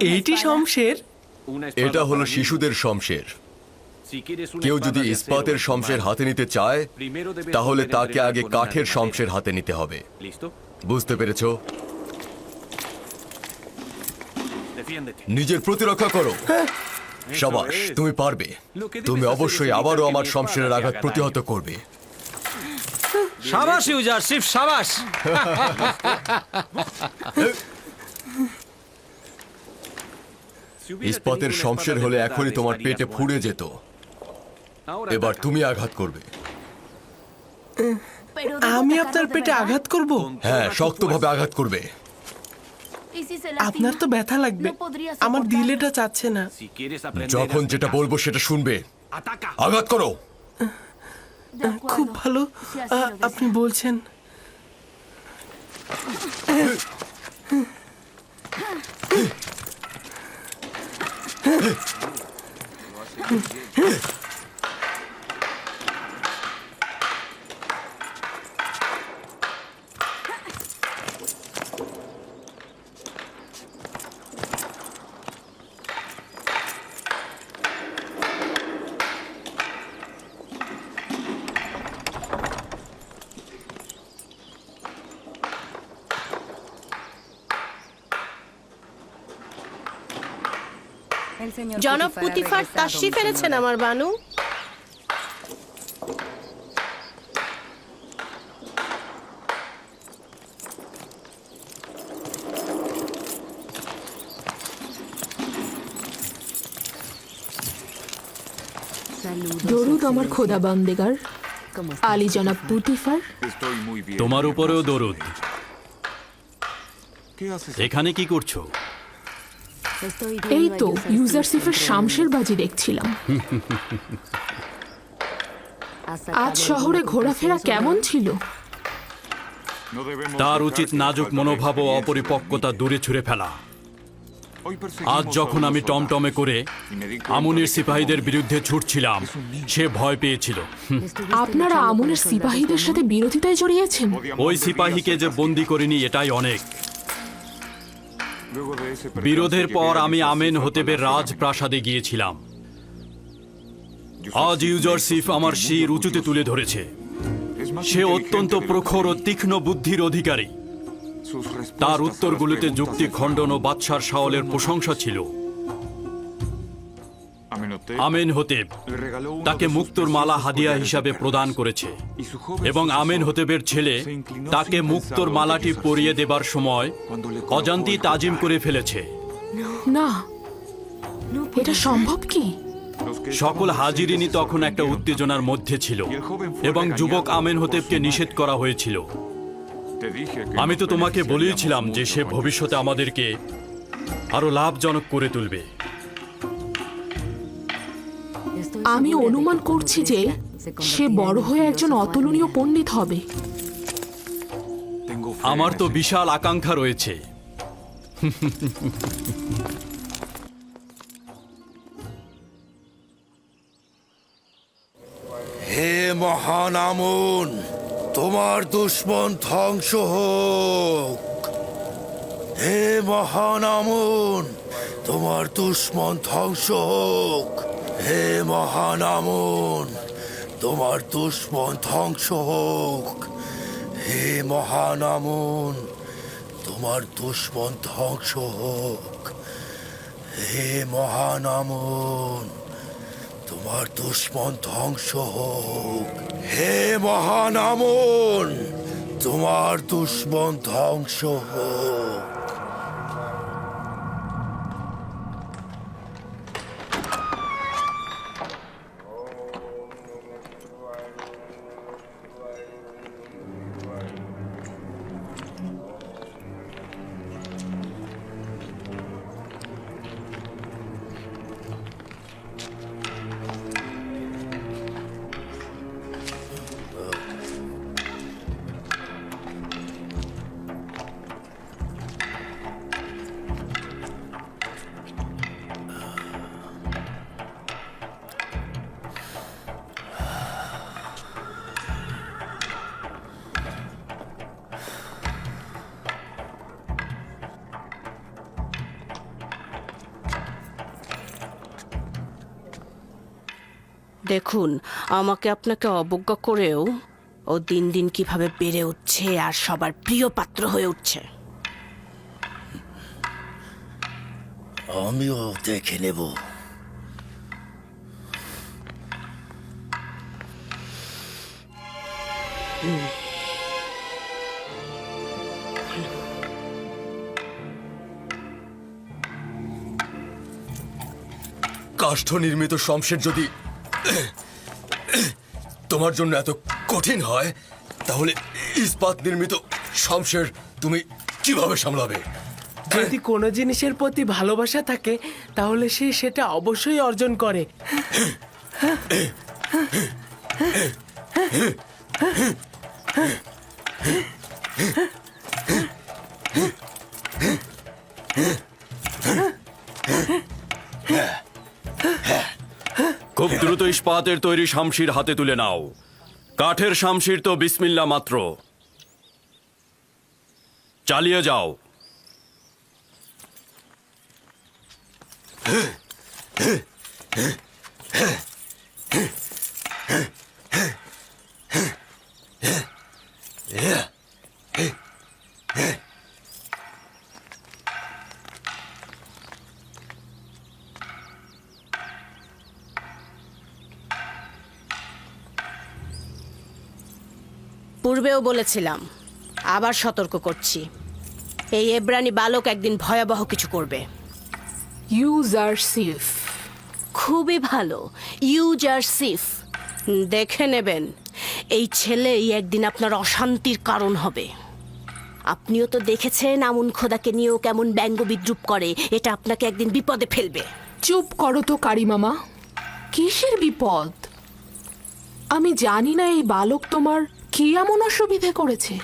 এটি শমশের? এটা হলো শিশুদের শমশের। কেউ যদি ইস্পাতের শমশের হাতে নিতে চায় তাহলে তাকে আগে কাঠের শমশের হাতে নিতে হবে। বুঝতে পেরেছ? নিজের প্রতিরক্ষা করো। সাবাস তুমি পারবে। তুমি অবশ্যই আবারও আমার শমশেরের আঘাত প্রতিহত করবে। সাবাস ইউজার শিব সাবাস। ইস্পাতের শমশের হলে এখনই তোমার পেটে ফুড়ে যেত। এবার তুমি আঘাত করবে। আমি আপনার পেটে আঘাত করব? হ্যাঁ শক্তভাবে আঘাত করবে। আপনার তো ব্যথা লাগবে। আমার দিল এটা চাচ্ছে না। যখন যেটা বলব সেটা শুনবে. আঘাত করো। খুব ভালো। আপনি বলছেন। জনাব পুতিফার তাশরিফ এনেছেন আমার বানু। দরুদ আমার খোদা বান্দেগার। আলী জনাব পুতিফার। Estoy muy bien. তোমার উপরেও দরুদ. এখানে কি করছ? এই তো ইউজারসিফের শামশের বাজি দেখছিলাম। আজ শহরে ঘোরাফেরা কেমন ছিল? তার উচিত নাজুক মনোভাব ও অপরিপক্কতা দূরে ছুঁড়ে ফেলা। আজ যখন আমি টমটমে করে আমুনের সিপাহীদের বিরুদ্ধে ছুটছিলাম সে ভয় পেয়েছিল। আপনারা আমনের সিপাহীদের সাথে বিরোধিতায় জড়িয়েছেন? ওই সিপাহীকে যে বন্দি করিনি এটাই অনেক। বিরোধের পর আমি আমেন হতেবের রাজ প্রাসাদে গিয়েছিলাম। আজ ইউজার সিফ আমার শির উঁচুতে তুলে ধরেছে। সে অত্যন্ত প্রখর ও তীক্ষ্ণ বুদ্ধির অধিকারী। তার উত্তরগুলোতে যুক্তি, খণ্ডন ও বাদশার শাওলের প্রশংসা ছিল। আমেন হতেব। তাকে মুক্তর মালা হাদিয়া হিসাবে প্রদান করেছে। এবং আমেন হতেবের ছেলে তাকে মুক্তর মালাটি পরিয়ে দেবার সময় অজান্তি তাজিম করে ফেলেছে। না। এটা সম্ভব কি? সকল হাজিরিনী তখন একটা উত্তেজনার মধ্যে ছিল এবং যুবক আমেন হতেবকে নিষেধ করা হয়েছিল। আমি তো তোমাকে বলিয়েছিলাম যে সে ভবিষ্যতে আমাদেরকে আরও লাভজনক করে তুলবে। আমি অনুমান করছি যে সে বড় হয়ে একজন অতুলনীয় পণ্ডিত হবে। আমার তো বিশাল আকাঙ্ক্ষা রয়েছে। হে মহান আমন তোমার দুশ্মন ধ্বংস হোক। হে মহান আমন তোমার দুশ্মন ধ্বংস হোক। হে মহান আমন, তোমার দুশ্মন ধ্বংস হোক। হে মহান আমন, তোমার দুশ্মন ধ্বংস হোক। হে মহান আমন, তোমার দুশ্মন ধ্বংস হোক। হে মহান আমন, তোমার দুশ্মন ধ্বংস হোক। দেখুন আমাকে আপনাকে অবজ্ঞা করেও ও দিন দিন কীভাবে বেড়ে উঠছে আর সবার প্রিয় পাত্র হয়ে উঠছে। আমিও দেখে নেব। কাষ্ঠ নির্মিত শমশের যদি তোমার জন্য এত কঠিন হয়, তাহলে ইস্পাত নির্মিত শমশের তুমি কীভাবে সামলাবে? যদি কোনো জিনিসের প্রতি ভালোবাসা থাকে, তাহলে সে সেটা অবশ্যই অর্জন করে। খুব দ্রুত ইস্পাতের তৈরি শামশির হাতে তুলে নাও। কাঠের শামশির তো বিসমিল্লা মাত্র। চালিয়ে যাও। পূর্বেও বলেছিলাম। আবার সতর্ক করছি। এই এব্রানি বালক একদিন ভয়াবহ কিছু করবে। ইউজার সিফ খুবই ভালো। ইউজার সিফ দেখে নেবেন। এই ছেলেই একদিন আপনার অশান্তির কারণ হবে। আপনিও তো দেখেছেন আমুন খোদাকে নিয়েও কেমন ব্যঙ্গ বিদ্রুপ করে। এটা আপনাকে একদিন বিপদে ফেলবে। চুপ করো তো কারি মামা। কিসের বিপদ? আমি জানি না এই বালক তোমার কি এমন অসুবিধে করেছে?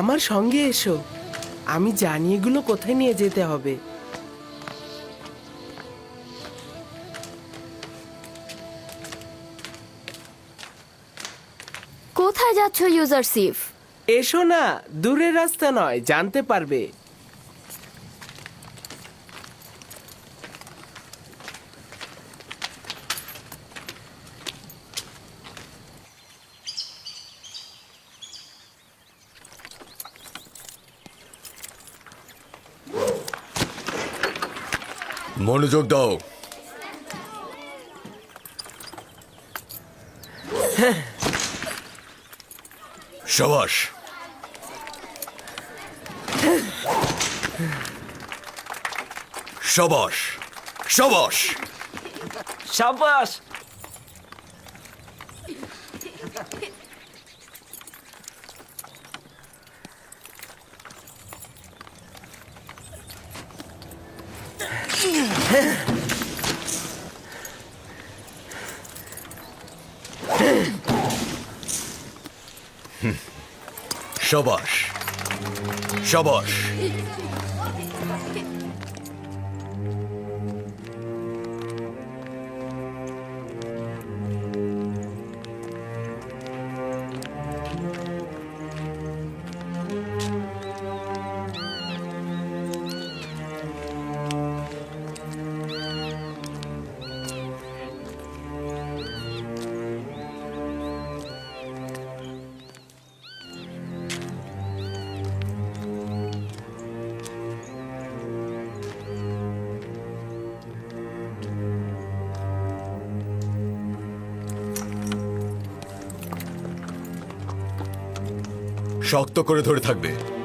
আমার সঙ্গে এসো। আমি জানি এগুলো কোথায় নিয়ে যেতে হবে। কোথায় যাচ্ছ ইউজার সিফ? এসো না দূরের রাস্তা নয় জানতে পারবে। মনোযোগ দাও। সাবাস। সাবাস। সাবাস। সাবাস। সাবাস সাবাস শক্ত করে ধরে থাকবে।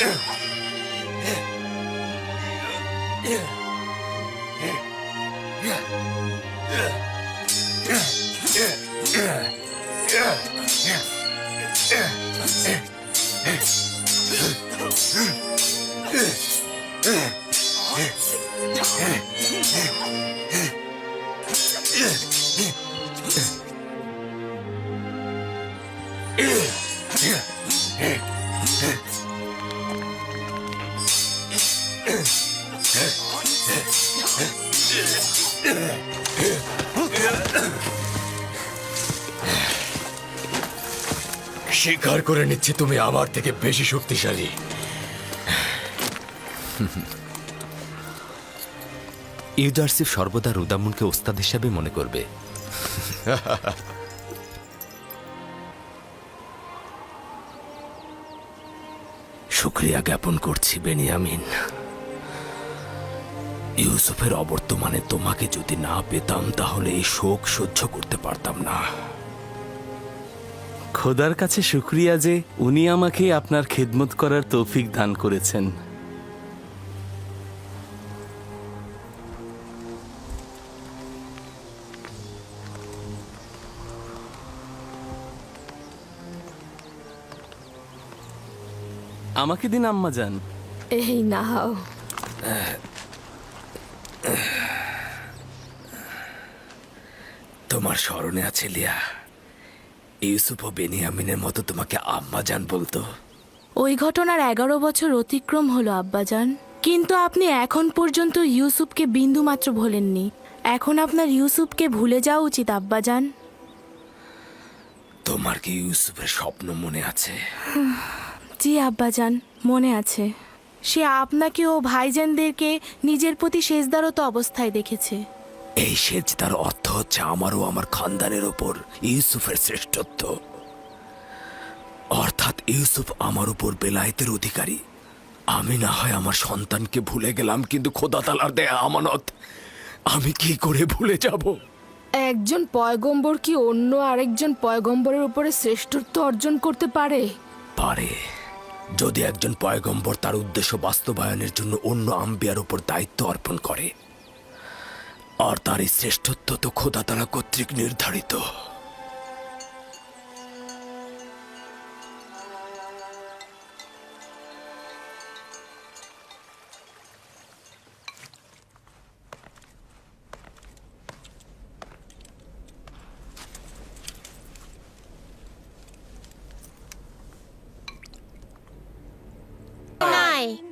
Yeah. স্বীকার করে নিচ্ছি তুমি আমার থেকে বেশি শক্তিশালী। ইউজারসিফ সর্বদা রুদামুনকে ওস্তাদ হিসাবে মনে করবে। শুক্রিয়া জ্ঞাপন করছি বেনিয়ামিন। ইউসুফের অবর্তমানে তোমাকে যদি না পেতাম তাহলে এই শোক সহ্য করতে পারতাম না। খোদার কাছে শুক্রিয়া যে উনি আমাকে আপনার খেদমত করার তৌফিক দান করেছেন। আমাকে দিন আম্মা যান এই নাও। তোমার স্মরণে আছে লিয়া। ইউসুফ ও বেনিয়ামিনের মতো তোমাকে আম্মা জান বলতো। ওই ঘটনার এগারো বছর অতিক্রম হলো আব্বাজান। কিন্তু আপনি এখন পর্যন্ত ইউসুফকে বিন্দু মাত্র ভোলেননি। এখন আপনার ইউসুফকে ভুলে যাওয়া উচিত আব্বাজান। তোমার কি ইউসুফের স্বপ্ন মনে আছে? জি আব্বাজান মনে আছে। সে আপনাকে ও ভাইজানদেরকে নিজের প্রতি শেষদারত অবস্থায় দেখেছে। এই সেচ তার অর্থ হচ্ছে আমারও আমার খানদানের ওপর ইউসুফের শ্রেষ্ঠত্ব। অর্থাৎ ইউসুফ আমার উপর বেলায়েতের অধিকারী। আমি না হয় আমার সন্তানকে ভুলে গেলাম কিন্তু খোদা তালার দেয়া আমানত। আমি কি করে ভুলে যাব? একজন পয়গম্বর কি অন্য আরেকজন পয়গম্বরের উপরে শ্রেষ্ঠত্ব অর্জন করতে পারে? পারে। যদি একজন পয়গম্বর তার উদ্দেশ্য বাস্তবায়নের জন্য অন্য আম্বিয়ার উপর দায়িত্ব অর্পণ করে আর তার এই শ্রেষ্ঠত্ব তো খোদাতালা কর্তৃক নির্ধারিত Bye.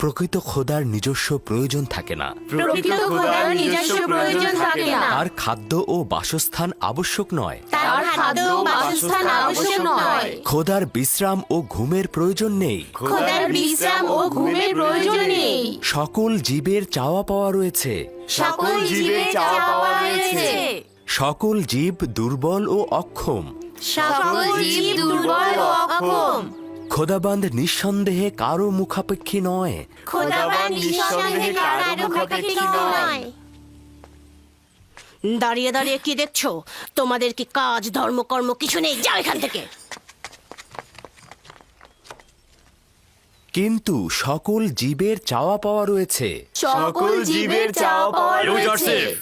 প্রকৃত খোদার নিজস্ব প্রয়োজন থাকে না। প্রকৃত খোদার নিজস্ব প্রয়োজন থাকে না। আর খাদ্য ও বাসস্থান আবশ্যক নয়। তার খাদ্য ও বাসস্থান আবশ্যক নয়। খোদার বিশ্রাম ও ঘুমের প্রয়োজন নেই। খোদার বিশ্রাম ও ঘুমের প্রয়োজন নেই। সকল জীবের চাওয়া পাওয়া রয়েছে। সকল জীবের চাওয়া পাওয়া রয়েছে। সকল জীব দুর্বল ও অক্ষম। সকল জীব দুর্বল ও অক্ষম। খোদাবান্ধ নিঃসন্দেহে কারও মুখাপেক্ষী নয়। খোদাবান নিঃসন্দেহে কারও মুখাপেক্ষী নয়। দাঁড়িয়ে দাঁড়িয়ে কি দেখছ? তোমাদের কি কাজ ধর্মকর্ম কিছু নেই? যাও এখান থেকে। কিন্তু সকল জীবের চাওয়া পাওয়া রয়েছে। সকল জীবের চাওয়া পাওয়া রয়েছে।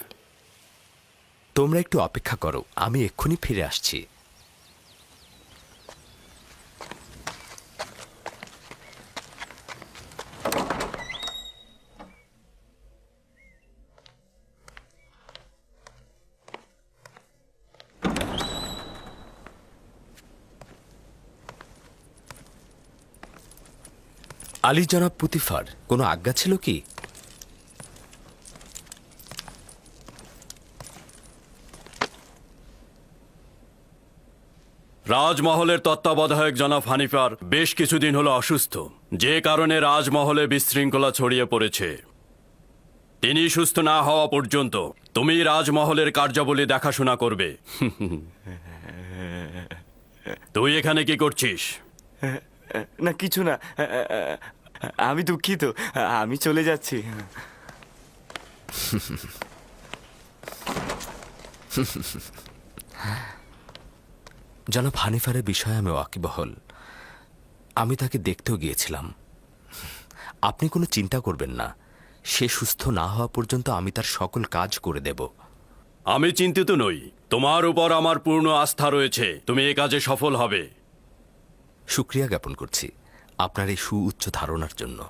তোমরা একটু অপেক্ষা করো আমি এক্ষুনি ফিরে আসছি। আলী জনাব পুতিফার কোনো আজ্ঞা ছিল কি? রাজমহলের তত্ত্বাবধায়ক জনাব হানিফার বেশ কিছুদিন হলো অসুস্থ। যে কারণে রাজমহলে বিশৃঙ্খলা ছড়িয়ে পড়েছে। তিনি সুস্থ না হওয়া পর্যন্ত তুমি রাজমহলের কার্যাবলী দেখাশোনা করবে। তুই এখানে কি করছিস? না কিছু না। আমি দুঃখিত আমি চলে যাচ্ছি। জনাব হানিফারের বিষয়ে আমি ওয়াকিবহল। আমি তাকে দেখতেও গিয়েছিলাম। আপনি কোনো চিন্তা করবেন না। সে সুস্থ না হওয়া পর্যন্ত আমি তার সকল কাজ করে দেব। আমি চিন্তিত নই। তোমার উপর আমার পূর্ণ আস্থা রয়েছে। তুমি এ কাজে সফল হবে। শুক্রিয়া জ্ঞাপন করছি। আপনার এই সুউচ্চ ধারণার জন্য।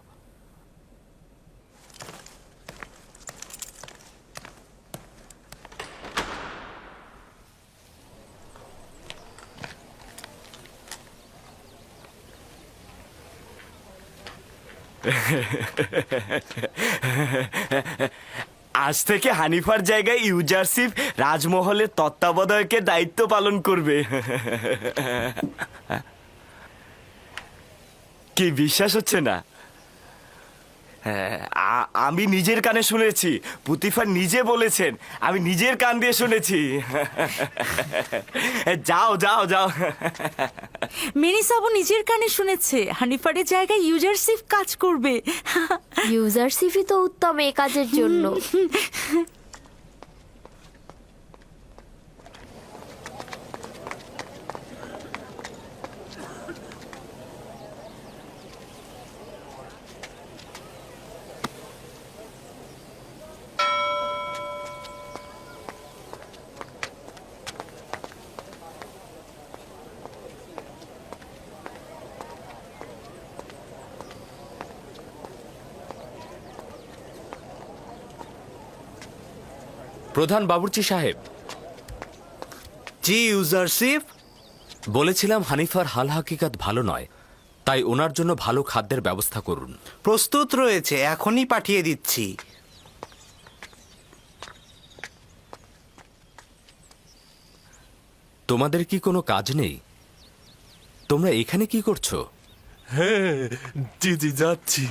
আজ থেকে হানিফার জায়গায় ইউজারশিপ রাজমহলের তত্ত্বাবধায়কের দায়িত্ব পালন করবে। কি বিশ্বাস হচ্ছে না। হ্যাঁ, আমি নিজের কানে শুনেছি। পুতিফার নিজে বলেছেন আমি নিজের কান দিয়ে শুনেছি। যাও যাও যাও। মেরিসাবও নিজের কানে শুনেছে। হানিফারের জায়গায় ইউজারশিপ কাজ করবে। ইউজারশিপই তো উত্তম এ কাজের জন্য। প্রধান বাবুর্চি সাহেব। জি ইউজারশিপ। বলেছিলাম হানিফার হাল হাকিকাত ভালো নয় তাই ওনার জন্য ভালো খাদ্যের ব্যবস্থা করুন। প্রস্তুত রয়েছে এখনই পাঠিয়ে দিচ্ছি। তোমাদের কি কোনো কাজ নেই? তোমরা এখানে কি করছ? হ্যাঁ জি জি যাচ্ছি।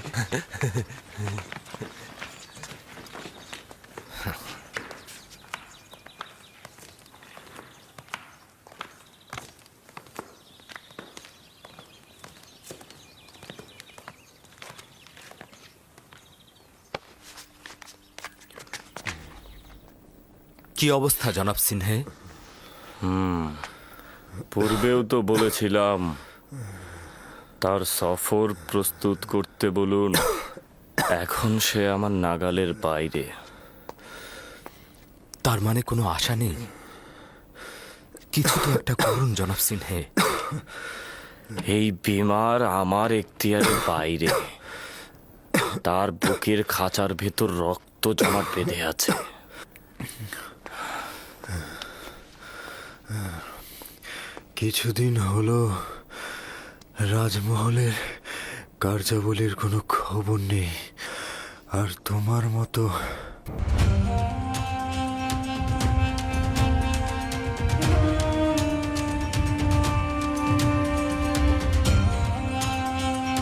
কি অবস্থা জনাব সিনহে? পূর্বেও তো বলেছিলাম তার সফর প্রস্তুত করতে বলুন এখন সে আমার নাগালের বাইরে। তার মানে কোনো আশা নেই? কিছু তো একটা করুন জনাব সিনহে। এই বিমার আমার এখতিয়ারের বাইরে। তার বুকের খাঁচার ভেতর রক্ত জমাট বেঁধে আছে। কিছুদিন হলো রাজমহলের কার্যাবলীর কোনো খবর নেই। আর তোমার মতো